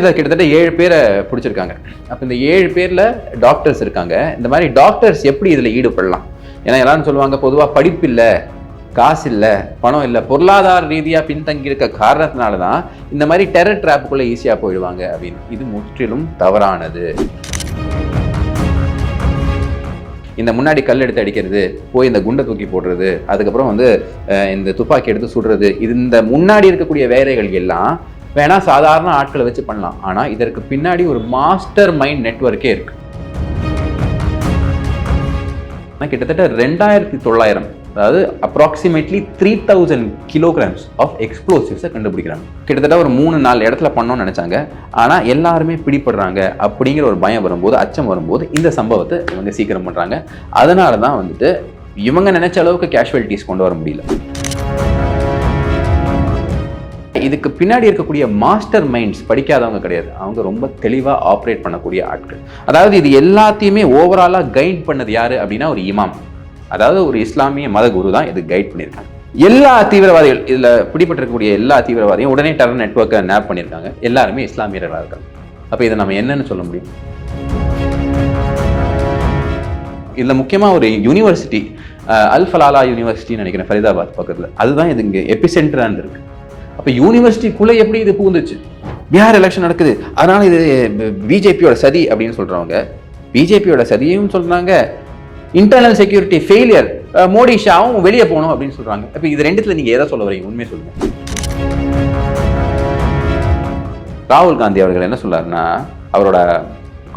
இதில் கிட்டத்தட்ட ஏழு பேரை பிடிச்சிருக்காங்க. அப்போ இந்த ஏழு பேரில் டாக்டர்ஸ் இருக்காங்க. இந்த மாதிரி டாக்டர்ஸ் எப்படி இதில் ஈடுபடலாம்? ஏன்னா எல்லாரும் சொல்லுவாங்க பொதுவாக படிப்பு இல்லை காசு இல்லை பணம் இல்லை பொருளாதார ரீதியாக பின்தங்கி இருக்க காரணத்தினால தான் இந்த மாதிரி டெரர் ட்ராப்புக்குள்ளே ஈஸியாக போயிடுவாங்க அப்படின்னு. இது முற்றிலும் தவறானது. இந்த முன்னாடி கல் எடுத்து அடிக்கிறது போய் இந்த குண்டை தூக்கி போடுறது அதுக்கப்புறம் வந்து இந்த துப்பாக்கி எடுத்து சுடுறது இது இந்த முன்னாடி இருக்கக்கூடிய வேலைகள் எல்லாம் வேணால் சாதாரண ஆட்களை வச்சு பண்ணலாம். ஆனால் இதற்கு பின்னாடி ஒரு மாஸ்டர் மைண்ட் நெட்வொர்க்கே இருக்கு. ஆனால் கிட்டத்தட்ட ரெண்டாயிரத்தி தொள்ளாயிரம் அதாவது approximately three thousand kilograms of எக்ஸ்ப்ளோசிவ்ஸை கண்டுபிடிக்கிறாங்க. கிட்டத்தட்ட ஒரு மூணு நாலு இடத்துல பண்ணோம்னு நினச்சாங்க. ஆனால் எல்லாருமே பிடிபடுறாங்க அப்படிங்கிற ஒரு பயம் வரும்போது அச்சம் வரும்போது இந்த சம்பவத்தை இவங்க சீக்கிரம் பண்ணுறாங்க அதனால தான் வந்துட்டு இவங்க நினைச்ச அளவுக்கு கேஷுவலிட்டிஸ் கொண்டு வர முடியல. இதுக்கு பின்னாடி இருக்கக்கூடிய மாஸ்டர் மைண்ட்ஸ் படிக்காதவங்க கிடையாது. அவங்க ரொம்ப தெளிவாக ஆப்ரேட் பண்ணக்கூடிய ஆட்கள். அதாவது இது எல்லாத்தையுமே ஓவராலாக கைட் பண்ணது யாரு அப்படின்னா ஒரு இமாம் அதாவது ஒரு இஸ்லாமிய மத குரு தான் இது கைட் பண்ணியிருக்காங்க. எல்லா தீவிரவாதிகள் இதில் பிடிபட்டிருக்கக்கூடிய எல்லா தீவிரவாதியும் உடனே டெரர் நெட்ஒர்க்கை நேப் பண்ணியிருக்காங்க. எல்லாருமே இஸ்லாமியர்களாக இருக்காங்க. அப்போ இதை நம்ம என்னன்னு சொல்ல முடியும்? இதில் முக்கியமாக ஒரு யூனிவர்சிட்டி அல்ஃபலாலா யூனிவர்சிட்டின்னு நினைக்கிறேன் ஃபரிதாபாத் பக்கத்தில். அதுதான் இது இங்கே எபிசென்டராக இருக்கு. அப்போ யூனிவர்சிட்டிக்குள்ளே எப்படி இது பூந்துச்சு பீகார் எலெக்ஷன் நடக்குது. அதனால் இது பிஜேபியோட சதி அப்படின்னு சொல்றவங்க பிஜேபியோட சதியும் சொல்றாங்க. இன்டர்னல் செக்யூரிட்டி ஃபெயிலியர் மோடி ஷாவும் வெளியே போகணும் அப்படின்னு சொல்றாங்க. இப்போ இது ரெண்டுத்துல நீங்க எதை சொல்ல வரீங்க? உண்மையை சொல்லுங்க. ராகுல் காந்தி அவர்கள் என்ன சொல்கிறாருன்னா அவரோட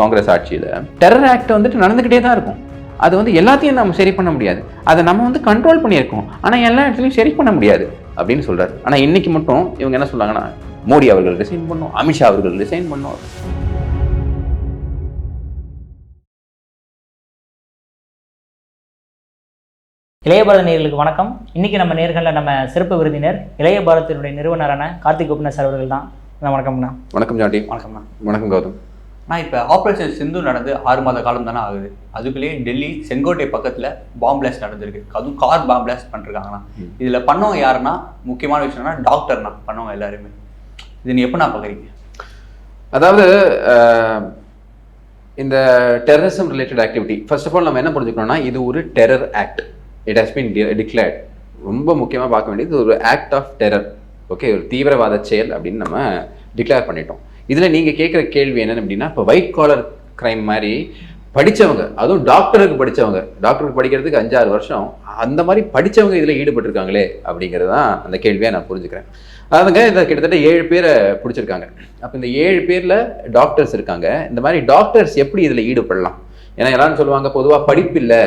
காங்கிரஸ் ஆட்சியில் டெரர் ஆக்ட் வந்துட்டு நடந்துக்கிட்டே தான் இருக்கும். அது வந்து எல்லாத்தையும் நம்ம சரி பண்ண முடியாது. அதை நம்ம வந்து கண்ட்ரோல் பண்ணியிருக்கோம். ஆனால் எல்லா இடத்துலையும் சரி பண்ண முடியாது. அப்படின்னு சொல்றாரு. ஆனால் இன்னைக்கு மட்டும் இவங்க என்ன சொல்றாங்கன்னா மோடி அவர்கள் ரிசைன் பண்ணும் அமித்ஷா அவர்கள் ரிசைன் பண்ணும் இளைய பாரத நேயர்களுக்கு வணக்கம். இன்னைக்கு நம்ம நேர்களில் நம்ம சிறப்பு விருந்தினர் இளைய பாரதத்தினுடைய நிறுவனரான கார்த்திக் கோபிநாத் சார் அவர்கள் தான். அண்ணா, வணக்கம்ண்ணா. வணக்கம் ஜாண்டி. வணக்கம்ண்ணா. வணக்கம் கௌதம். நான் இப்போ ஆப்ரேஷன் சிந்து நடந்து ஆறு மாத காலம் தானே ஆகுது. அதுக்குள்ளேயே டெல்லி செங்கோட்டை பக்கத்தில் பாம் பிளாஸ்ட் நடந்திருக்கு. அதுவும் கார் பாம் பிளாஸ்ட் பண்ணிருக்காங்கண்ணா. இதில் பண்ணவங்க யாருன்னா முக்கியமான விஷயம்னா டாக்டர்னா பண்ணவங்க எல்லாருமே. இது நீ எப்போ நான் பார்க்குறீங்க அதாவது இந்த terrorism related activity first of all நம்ம என்ன புரிஞ்சுக்கணும்னா இது ஒரு terror act it has been declared ரொம்ப முக்கியமாக பார்க்க வேண்டியது ஒரு ஆக்ட் ஆஃப் டெரர் ஓகே ஒரு தீவிரவாத செயல் அப்படின்னு நம்ம டிக்ளேர் பண்ணிட்டோம். இதில் நீங்கள் கேட்குற கேள்வி என்னென்னு அப்படின்னா இப்போ ஒயிட் காலர் கிரைம் மாதிரி படித்தவங்க அதுவும் டாக்டருக்கு படித்தவங்க டாக்டருக்கு படிக்கிறதுக்கு அஞ்சாறு வருஷம் அந்த மாதிரி படித்தவங்க இதில் ஈடுபட்டிருக்காங்களே அப்படிங்கிறது தான் அந்த கேள்வியை நான் புரிஞ்சுக்கிறேன். அதுங்க இதில் கிட்டத்தட்ட ஏழு பேரை பிடிச்சிருக்காங்க. அப்போ இந்த ஏழு பேரில் டாக்டர்ஸ் இருக்காங்க. இந்த மாதிரி டாக்டர்ஸ் எப்படி இதில் ஈடுபடலாம்? ஏன்னா எல்லாரும் சொல்லுவாங்க பொதுவாக படிப்பு இல்லை.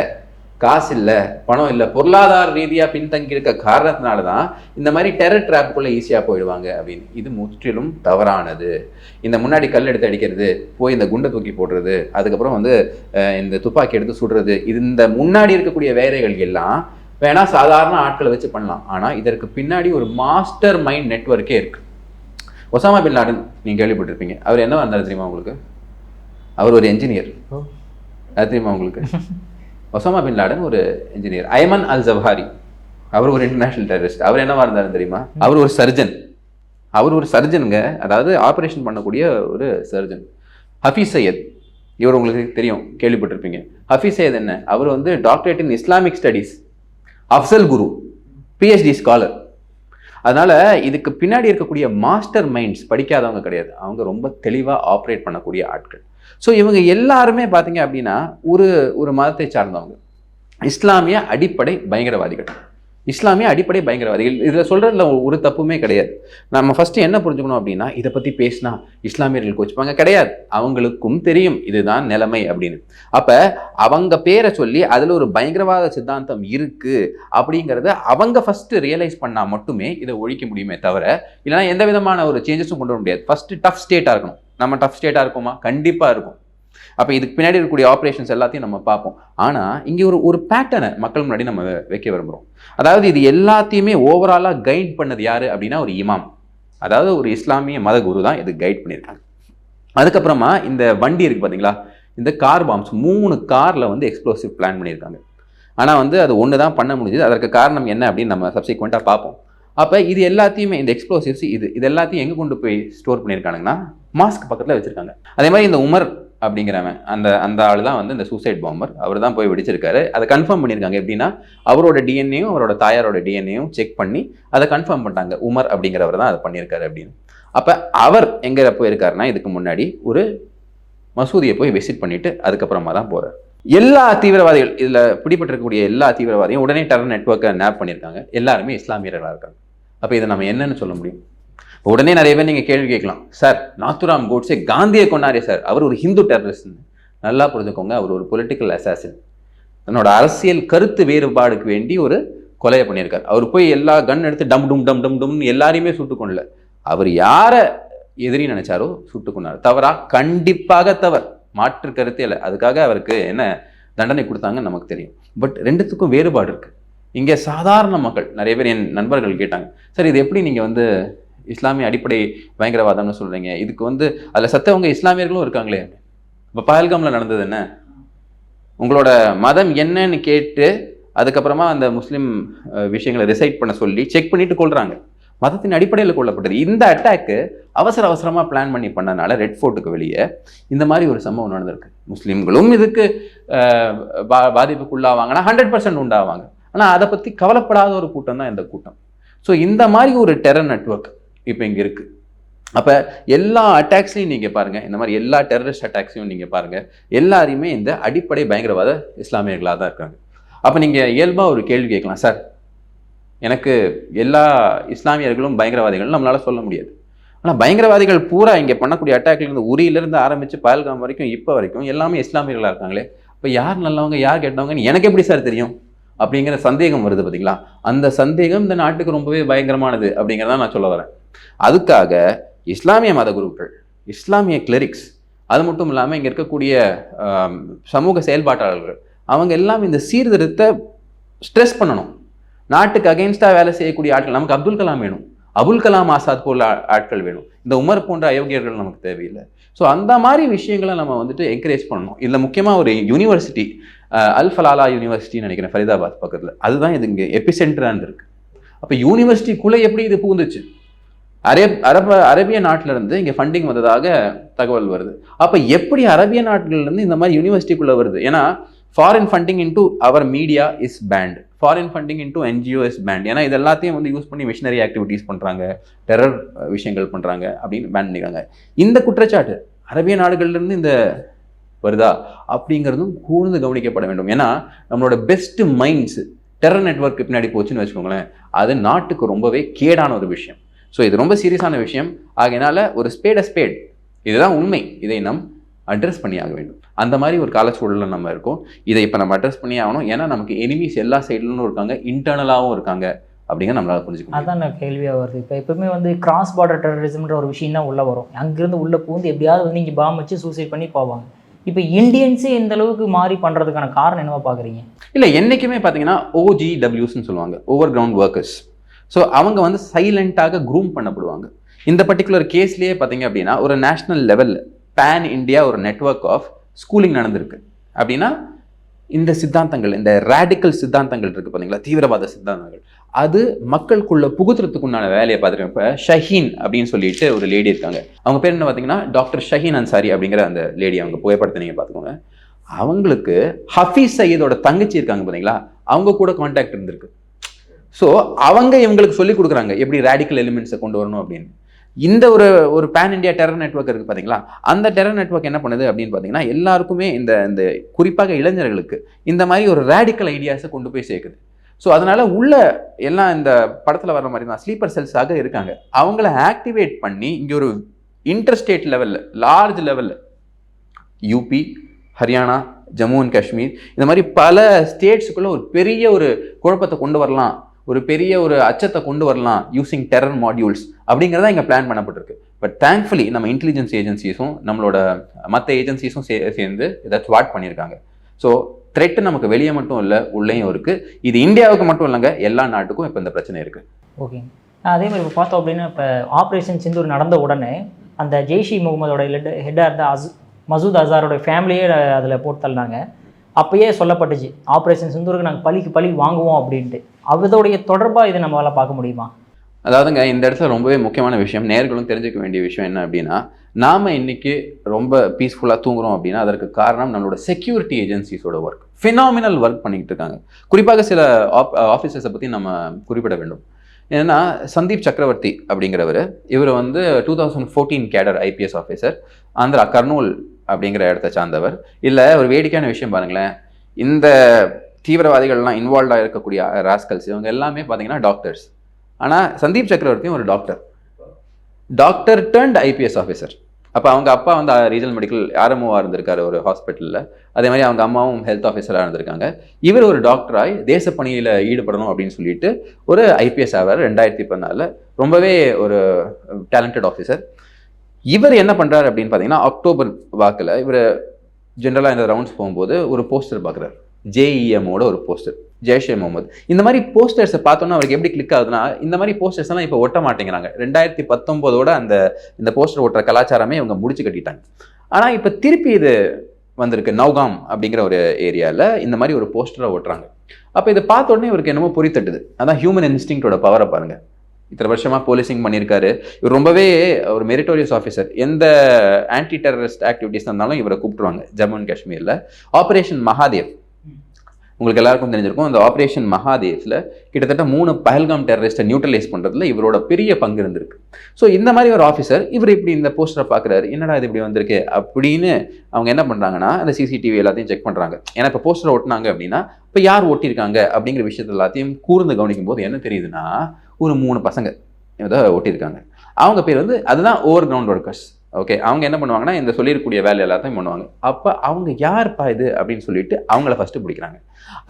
காசு இல்லை பணம் இல்லை பொருளாதார ரீதியாக பின்தங்கி இருக்க காரணத்தினால தான் இந்த மாதிரி டெரர் ட்ராப்புக்குள்ளே ஈஸியாக போயிடுவாங்க அப்படின்னு. இது முற்றிலும் தவறானது. இந்த முன்னாடி கல் எடுத்து அடிக்கிறது போய் இந்த குண்டை தூக்கி போடுறது அதுக்கப்புறம் வந்து இந்த துப்பாக்கி எடுத்து சுடுறது இது இந்த முன்னாடி இருக்கக்கூடிய வேலைகள் எல்லாம் வேணா சாதாரண ஆட்களை வச்சு பண்ணலாம். ஆனால் இதற்கு பின்னாடி ஒரு மாஸ்டர் மைண்ட் நெட்வொர்க்கே இருக்கு. ஒசாமா பின் லாடன் நீங்கள் கேள்விப்பட்டிருப்பீங்க. அவர் என்ன வந்தார் தெரியுமா உங்களுக்கு? அவர் ஒரு என்ஜினியர் அது தெரியுமா உங்களுக்கு? ஒசாமா பின் லாடன் ஒரு இன்ஜினியர் ஐமன் அல் ஜவாரி அவர் ஒரு இன்டர்நேஷனல் டெரரிஸ்ட் அவர் என்னவா இருந்தாரு தெரியுமா? அவர் ஒரு சர்ஜன் அவர் ஒரு சர்ஜனுங்க அதாவது ஆப்ரேஷன் பண்ணக்கூடிய ஒரு சர்ஜன் ஹஃபீஸ் சையத். இவர் உங்களுக்கு தெரியும் கேள்விப்பட்டிருப்பீங்க. ஹஃபீஸ் சையத் என்ன? அவர் வந்து doctorate in Islamic studies Afzal Guru PhD scholar அதனால இதுக்கு பின்னாடி இருக்கக்கூடிய மாஸ்டர் மைண்ட்ஸ் படிக்காதவங்க கிடையாது. அவங்க ரொம்ப தெளிவாக ஆப்ரேட் பண்ணக்கூடிய ஆட்கள். ஸோ இவங்க எல்லாருமே பார்த்தீங்க அப்படின்னா ஒரு ஒரு மதத்தை சார்ந்தவங்க. இஸ்லாமிய அடிப்படை பயங்கரவாதிகள். இஸ்லாமிய அடிப்படை பயங்கரவாதிகள். இதில் சொல்கிறதுல ஒரு தப்புமே கிடையாது. நம்ம ஃபஸ்ட்டு என்ன புரிஞ்சுக்கணும் அப்படின்னா இதை பற்றி பேசினா இஸ்லாமியர்கள் கோச்சுப்பாங்க. கிடையாது. அவங்களுக்கும் தெரியும். இதுதான் நிலைமை அப்படின்னு. அப்போ அவங்க பேரை சொல்லி அதில் ஒரு பயங்கரவாத சித்தாந்தம் இருக்குது அப்படிங்கிறத அவங்க ஃபஸ்ட்டு ரியலைஸ் பண்ணால் மட்டுமே இதை ஒழிக்க முடியுமே தவிர இல்லைனா எந்த விதமான ஒரு சேஞ்சஸும் கொண்டு வர முடியாது. ஃபஸ்ட்டு டஃப் ஸ்டேட்டாக இருக்கணும். நம்ம டஃப் ஸ்டேட்டாக இருக்குமா? கண்டிப்பாக இருக்கும். அப்போ இதுக்கு பின்னாடி இருக்கக்கூடிய ஆப்ரேஷன்ஸ் எல்லாத்தையும் நம்ம பார்ப்போம். ஆனால் இங்கே ஒரு ஒரு பேட்டர்னை மக்கள் முன்னாடி நம்ம வைக்க விரும்புகிறோம் அதாவது இது எல்லாத்தையுமே ஓவராலாக கைட் பண்ணது யார் அப்படின்னா ஒரு இமாம். அதாவது ஒரு இஸ்லாமிய மத குரு தான் இது கைட் பண்ணியிருக்காங்க அதுக்கப்புறமா இந்த வண்டி இருக்கு பார்த்தீங்களா இந்த கார் பாம்ஸ் மூணு காரில் வந்து எக்ஸ்ப்ளோசிவ் பிளான் பண்ணியிருக்காங்க. ஆனால் வந்து அது ஒன்று தான் பண்ண முடிஞ்சது. அதற்கு காரணம் என்ன அப்படின்னு நம்ம சப்சிக்வெண்ட்டாக பார்ப்போம். அப்போ இது எல்லாத்தையுமே இந்த எக்ஸ்ப்ளோசிவ்ஸ் இது இது எல்லாத்தையும் எங்கே கொண்டு போய் ஸ்டோர் பண்ணியிருக்கானுங்கன்னா மாஸ்க் பக்கத்தில் வச்சுருக்காங்க. அதே மாதிரி இந்த உமர் அப்படிங்கிறவன் அந்த அந்த ஆள் தான் வந்து இந்த சூசைட் பாம்பர் அவர் தான் போய் வெடிச்சிருக்காரு. அதை கன்ஃபார்ம் பண்ணியிருக்காங்க. எப்படின்னா அவரோட டிஎன்ஏயும் அவரோட தாயாரோட டிஎன்ஏயும் செக் பண்ணி அதை கன்ஃபார்ம் பண்ணிட்டாங்க. உமர் அப்படிங்கிறவர் தான் அதை பண்ணியிருக்காரு அப்படின்னு. அப்போ அவர் எங்கே போயிருக்காருன்னா இதுக்கு முன்னாடி ஒரு மசூதியை போய் விசிட் பண்ணிட்டு அதுக்கப்புறமா தான் போகிறார் எல்லா தீவிரவாதிகள் இதில் பிடிபட்டிருக்கக்கூடிய எல்லா தீவிரவாதியும் உடனே டெரர் நெட்ஒர்க்கை நேப் பண்ணியிருக்காங்க. எல்லாருமே இஸ்லாமியர்களாக இருக்காங்க. அப்போ இதை நம்ம என்னன்னு சொல்ல முடியும்? உடனே நிறைய பேர் நீங்கள் கேள்வி கேட்கலாம். சார் நாத்துராம் கோட்ஸே காந்தியை கொண்டாரே சார். அவர் ஒரு ஹிந்து டெரரிஸ்ட் நல்லா புரிஞ்சுக்கோங்க அவர் ஒரு பொலிட்டிக்கல் அசாசின் தன்னோட அரசியல் கருத்து வேறுபாடுக்கு வேண்டி ஒரு கொலையை பண்ணியிருக்கார். அவர் போய் எல்லா கன் எடுத்து டம் டும் டம் டம் டம்னு எல்லாரையுமே சுட்டு கொள்ளல அவர் யாரை எதிரி நினைச்சாரோ சுட்டு கொண்டார் தவறா? கண்டிப்பாக தவறு. மாற்று கருத்தே இல்லை. அதுக்காக அவருக்கு என்ன தண்டனை கொடுத்தாங்கன்னு நமக்கு தெரியும். பட் ரெண்டுத்துக்கும் வேறுபாடு இருக்குது இங்கே சாதாரண மக்கள் நிறைய பேர் என் நண்பர்கள் கேட்டாங்க சார் இது எப்படி நீங்கள் வந்து இஸ்லாமிய அடிப்படை பயங்கரவாதம்னு சொல்கிறீங்க இதுக்கு வந்து அதில் சத்தவங்க இஸ்லாமியர்களும் இருக்காங்களே. இப்போ பஹல்காமில் நடந்தது என்ன? உங்களோட மதம் என்னன்னு கேட்டு அதுக்கப்புறமா அந்த முஸ்லீம் விஷயங்களை ரிசைட் பண்ண சொல்லி செக் பண்ணிட்டு கொள்கிறாங்க மதத்தின் அடிப்படையில் கொல்லப்பட்டது. இந்த அட்டாக்கு அவசர அவசரமாக பிளான் பண்ணி பண்ணனால ரெட் ஃபோர்ட்டுக்கு வெளியே இந்த மாதிரி ஒரு சம்பவம் நடந்திருக்கு. முஸ்லீம்களும் இதுக்கு பா பாதிப்புக்குள்ளாவாங்கன்னா ஹண்ட்ரட் பர்சன்ட் உண்டாவாங்க. ஆனால் அதை பற்றி கவலைப்படாத ஒரு கூட்டம் தான் இந்த கூட்டம். ஸோ இந்த மாதிரி ஒரு டெரர் நெட்வொர்க் இப்போ இங்கே இருக்குது அப்போ எல்லா அட்டாக்ஸ்லையும் நீங்கள் பாருங்கள் இந்த மாதிரி எல்லா டெரரிஸ்ட் அட்டாக்ஸையும் நீங்கள் பாருங்கள் எல்லாரையுமே இந்த அடிப்படை பயங்கரவாத இஸ்லாமியர்களாக தான் இருக்காங்க. அப்போ நீங்கள் இயல்பாக ஒரு கேள்வி கேட்கலாம் சார் எனக்கு எல்லா இஸ்லாமியர்களும் பயங்கரவாதிகளும் நம்மளால் சொல்ல முடியாது. ஆனால் பயங்கரவாதிகள் பூரா இங்கே பண்ணக்கூடிய அட்டாக்லேருந்து உரியிலிருந்து ஆரம்பித்து பயல்காம் வரைக்கும் இப்போ வரைக்கும் எல்லாமே இஸ்லாமியர்களாக இருக்காங்களே இப்போ யார் நல்லவங்க யார் கெட்டவங்கன்னு எனக்கு எப்படி சார் தெரியும்? அப்படிங்கிற சந்தேகம் வருது பார்த்தீங்களா அந்த சந்தேகம் இந்த நாட்டுக்கு ரொம்பவே பயங்கரமானது அப்படிங்கிறத நான் சொல்ல வரேன். அதுக்காக இஸ்லாமிய மத குருக்கள் இஸ்லாமிய கிளரிக்ஸ் அது மட்டும் இல்லாமல் இங்கே இருக்கக்கூடிய சமூக செயல்பாட்டாளர்கள் அவங்க எல்லாம் இந்த சீர்திருத்தத்தை ஸ்ட்ரெஸ் பண்ணணும். நாட்டுக்கு அகைன்ஸ்டாக வேலை செய்யக்கூடிய ஆட்கள் நமக்கு அப்துல் கலாம் வேணும். அபுல் கலாம் ஆசாத் போல ஆட்கள் வேணும். இந்த உமர் போன்ற அயோக்கியர்கள் நமக்கு தேவையில்லை. ஸோ அந்த மாதிரி விஷயங்களை நம்ம வந்துட்டு என்கரேஜ் பண்ணணும். இதில் முக்கியமாக ஒரு யூனிவர்சிட்டி அல் ஃபலாலா யூனிவர்சிட்டின்னு நினைக்கிறேன் ஃபரிதாபாத் பக்கத்தில். அதுதான் இது இங்கே எபிசென்டராக இருந்திருக்கு அப்போ யூனிவர்சிட்டிக்குள்ளே எப்படி இது பூந்துச்சு அரேப் அரப அரேபிய நாட்டிலேருந்து இங்கே ஃபண்டிங் வந்ததாக தகவல் வருது. அப்போ எப்படி அரேபிய நாட்டிலேருந்து இந்த மாதிரி யூனிவர்சிட்டிக்குள்ளே வருது? ஏன்னா foreign funding into our media is banned foreign funding into NGO is banned ஏன்னா இது எல்லாத்தையும் வந்து யூஸ் பண்ணி மிஷினரி ஆக்டிவிட்டீஸ் பண்ணுறாங்க டெரர் விஷயங்கள் பண்ணுறாங்க அப்படின்னு பேன் பண்ணிக்கிறாங்க. இந்த குற்றச்சாட்டு அரபிய நாடுகள்லேருந்து இந்த வருதா? அப்படிங்கிறதும் கூர்ந்து கவனிக்கப்பட வேண்டும். ஏன்னா நம்மளோட பெஸ்ட் மைண்ட்ஸ் டெரர் நெட்வொர்க் பின்னாடி போச்சுன்னு வச்சுக்கோங்களேன் அது நாட்டுக்கு ரொம்பவே கேடான ஒரு விஷயம். ஸோ இது ரொம்ப சீரியஸான விஷயம். ஆகையினால ஒரு ஸ்பேட் அ ஸ்பேட் இதுதான் உண்மை. இதை நம் அட்ரஸ் பண்ணி ஆக வேண்டும். அந்த மாதிரி ஒரு காலச்சூழலில் நம்ம இருக்கோம். இதை இப்போ நம்ம அட்ரஸ் பண்ணி ஆகணும். ஏன்னா நமக்கு எனிமீஸ் எல்லா சைட்லன்னு இருக்காங்க இன்டர்னலாகவும் இருக்காங்க அப்படிங்கிற நம்மளால புரிஞ்சுக்கணும் அதான் நான் கேள்வியாக வருது. இப்போ எப்பவுமே வந்து கிராஸ் பார்டர் டெரரிசம்ன்ற ஒரு விஷயம் தான் உள்ளே வரும். அங்கேருந்து உள்ளே பூந்து எப்படியாவது வந்து இங்கே பாம் வச்சு சூசைட் பண்ணி போவாங்க. இப்போ இந்தியன்ஸே இந்த அளவுக்கு மாறி பண்ணுறதுக்கான காரணம் என்னவா பார்க்குறீங்க இல்லை என்றைக்குமே பார்த்தீங்கன்னா ஓஜிடபிள்யூஸ்னு சொல்லுவாங்க ஓவர் கிரவுண்ட் ஒர்க்கர்ஸ் ஸோ அவங்க வந்து சைலண்ட்டாக க்ரூம் பண்ணப்படுவாங்க. இந்த பர்டிகுலர் கேஸ்லேயே பார்த்தீங்க அப்படின்னா ஒரு நேஷனல் லெவலில் பேன் இந்தியா ஒரு நெட்வொர்க் ஆஃப் ஸ்கூலிங் நடந்திருக்கு. அப்படின்னா இந்த சித்தாந்தங்கள் இந்த ரேடிக்கல் சித்தாந்தங்கள் இருக்குது பார்த்தீங்களா தீவிரவாத சித்தாந்தங்கள். அது மக்களுக்குள்ள புகுத்துறதுக்குண்டான வேலையை பார்த்துருக்கேன் இப்போ ஷஹீன் அப்படின்னு சொல்லிட்டு ஒரு லேடி இருக்காங்க. அவங்க பேர் என்ன பார்த்தீங்கன்னா டாக்டர் ஷஹீன் அன்சாரி அப்படிங்கிற அந்த லேடி அவங்க புகைப்படத்தை நீங்கள் பார்த்துக்கோங்க. அவங்களுக்கு ஹஃபீஸ் சையதோட தங்கச்சி இருக்காங்க பார்த்தீங்களா? அவங்க கூட காண்டாக்ட் இருந்திருக்கு. ஸோ அவங்க இவங்களுக்கு சொல்லி கொடுக்குறாங்க எப்படி ரேடிக்கல் எலிமெண்ட்ஸை கொண்டு வரணும் அப்படின்னு. இந்த ஒரு ஒரு பேன் இண்டியா டெரர் நெட்வொர்க் இருக்குது பார்த்தீங்களா? அந்த டெரர் நெட்வொர்க் என்ன பண்ணுது அப்படின்னு பார்த்தீங்கன்னா எல்லாருக்குமே இந்த இந்த குறிப்பாக இளைஞர்களுக்கு இந்த மாதிரி ஒரு ரேடிக்கல் ஐடியாஸை கொண்டு போய் சேர்க்குது. ஸோ அதனால உள்ள எல்லாம் இந்த படத்தில் வர மாதிரி தான் ஸ்லீப்பர் செல்ஸாக இருக்காங்க. அவங்கள ஆக்டிவேட் பண்ணி இங்கே ஒரு இன்டர்ஸ்டேட் லெவலில் லார்ஜ் லெவலில் யூபி ஹரியானா ஜம்மு அண்ட் காஷ்மீர் இந்த மாதிரி பல ஸ்டேட்ஸுக்குள்ளே ஒரு பெரிய ஒரு குழப்பத்தை கொண்டு வரலாம். ஒரு பெரிய ஒரு அச்சத்தை கொண்டு வரலாம் யூசிங் டெரர் மாடியூல்ஸ் அப்படிங்கிறத இங்கே பிளான் பண்ணப்பட்டிருக்கு. பட் தேங்க்ஃபுல்லி நம்ம இன்டெலிஜென்ஸ் ஏஜென்சிஸும் நம்மளோட மற்ற ஏஜென்சிஸும் சே சேர்ந்து ஏதாச்சும் வாட் பண்ணியிருக்காங்க. ஸோ த்ரெட்டு நமக்கு வெளியே மட்டும் இல்லை உள்ளேயும் இருக்குது இது இந்தியாவுக்கு மட்டும் இல்லைங்க எல்லா நாட்டுக்கும் இப்போ இந்த பிரச்சனை இருக்குது ஓகேங்க அதே மாதிரி இப்போ பார்த்தோம் அப்படின்னா இப்போ ஆப்ரேஷன் சிந்தூர் நடந்த உடனே அந்த ஜெய்ஷி முகமதோட ஹெட்டாக இருந்த அஸ் மசூத் அசாரோட ஃபேமிலியே அதில் போட்டு தள்ளினாங்க. அப்பயே சொல்லப்பட்டுச்சு ஆப்ரேஷன் சிந்தூருக்கு நாங்கள் பழிக்கு பழி வாங்குவோம் அப்படின்ட்டு. அதோடைய தொடர்பாக இதை நம்மளால் பார்க்க முடியுமா? அதாவதுங்க இந்த இடத்துல ரொம்பவே முக்கியமான விஷயம் நேர்களும் தெரிஞ்சுக்க வேண்டிய விஷயம் என்ன அப்படின்னா நாம இன்னைக்கு ரொம்ப பீஸ்ஃபுல்லாக தூங்குறோம் அப்படின்னா அதற்கு காரணம் நம்மளோட செக்யூரிட்டி ஏஜென்சிஸோட ஒர்க் ஃபினாமினல் ஒர்க் பண்ணிட்டு இருக்காங்க. குறிப்பாக சில ஆஃபீஸர்ஸை பற்றி நம்ம குறிப்பிட வேண்டும். ஏன்னா சந்தீப் சக்கரவர்த்தி அப்படிங்கிறவர் இவர் வந்து two thousand fourteen cadre IPS officer Andhra Kurnool அப்படிங்கிற இடத்த சார்ந்தவர். இல்லை ஒரு வேடிக்கையான விஷயம் பாருங்களேன். இந்த தீவிரவாதிகள்லாம் இன்வால்வ்டாக இருக்கக்கூடிய ராஸ்கல்ஸ் இவங்க எல்லாமே பார்த்தீங்கன்னா டாக்டர்ஸ் ஆனால் சந்தீப் சக்கரவர்த்தியும் ஒரு doctor doctor turned IPS officer அப்போ அவங்க அப்பா வந்து ரீஜனல் மெடிக்கல் ஆர்எம்ஓவாக இருந்திருக்காரு ஒரு ஹாஸ்பிட்டலில் அதே மாதிரி அவங்க அம்மாவும் ஹெல்த் ஆஃபீஸராக இருந்திருக்காங்க. இவர் ஒரு டாக்டராய் தேசப்பணியில் ஈடுபடணும் அப்படின்னு சொல்லிட்டு ஒரு ஐபிஎஸ் ஆவார் ரெண்டாயிரத்தி பதினாலில். ரொம்பவே ஒரு டேலண்டட் ஆஃபீஸர் இவர் என்ன பண்ணுறாரு அப்படின்னு பார்த்தீங்கன்னா அக்டோபர் வாக்கில் இவர் ஜென்ரலாக இந்த ரவுண்ட்ஸ் போகும்போது ஒரு போஸ்டர் பார்க்குறாரு ஜேஇஎம்மோட ஒரு போஸ்டர் ஜெய்ஷே முகமது. இந்த மாதிரி போஸ்டர்ஸை பார்த்தோன்னா அவருக்கு எப்படி கிளிக் ஆகுதுன்னா இந்த மாதிரி போஸ்டர்ஸ் எல்லாம் இப்போ ஒட்ட மாட்டேங்கிறாங்க. ரெண்டாயிரத்தி பத்தொம்போதோட அந்த இந்த போஸ்டர் ஒட்டுற கலாச்சாரமே இவங்க முடிச்சு கட்டிட்டாங்க. ஆனால் இப்போ திருப்பி இது வந்திருக்கு நவ்காம் அப்படிங்கிற ஒரு ஏரியாவில் இந்த மாதிரி ஒரு போஸ்டரை ஒட்டுறாங்க. அப்போ இதை பார்த்த உடனே இவருக்கு என்னமோ பொறித்தட்டுது அதான் ஹியூமன் இன்ஸ்டிங்டோட பவரை பாருங்கள் இத்தனை வருஷமாக போலீசிங் பண்ணியிருக்காரு. இவர் ரொம்பவே ஒரு மெரிட்டோரியஸ் ஆஃபீஸர் எந்த ஆன்டி டெரரிஸ்ட் ஆக்டிவிட்டிஸ் இருந்தாலும் இவரை கூப்பிட்டுருவாங்க ஜம்மு அண்ட் காஷ்மீரில். ஆப்ரேஷன் மகாதேவ் உங்களுக்கு எல்லாருக்கும் தெரிஞ்சிருக்கும் அந்த ஆப்ரேஷன் மகாதேஸில் கிட்டத்தட்ட மூணு பஹல்காம் டெரரிஸ்ட்டை நியூட்ரலைஸ் பண்ணுறதுல இவரோட பெரிய பங்கு இருந்திருக்கு. ஸோ இந்த மாதிரி ஒரு ஆஃபீஸர் இவர் இப்படி இந்த போஸ்டரை பார்க்குறாரு என்னடா இது இப்படி வந்திருக்கு? அப்படின்னு அவங்க என்ன பண்ணுறாங்கன்னா அந்த சிசிடிவி எல்லாத்தையும் செக் பண்ணுறாங்க ஏன்னா இப்போ போஸ்டரை ஒட்டினாங்க அப்படின்னா இப்போ யார் ஒட்டியிருக்காங்க அப்படிங்கிற விஷயத்த எல்லாத்தையும் கூர்ந்து கவனிக்கும் போது என்ன தெரியுதுன்னா ஒரு மூணு பசங்க இதை ஒட்டியிருக்காங்க அவங்க பேர் வந்து அதுதான் ஓவர் கிரவுண்ட் ஒர்க்கர்ஸ் ஓகே அவங்க என்ன பண்ணுவாங்கன்னா இந்த சொல்லியிருக்கக்கூடிய வேலை எல்லாத்தையும் பண்ணுவாங்க. அப்போ அவங்க யார்ப்பா இது அப்படின்னு சொல்லிட்டு அவங்கள ஃபஸ்ட்டு பிடிக்கிறாங்க.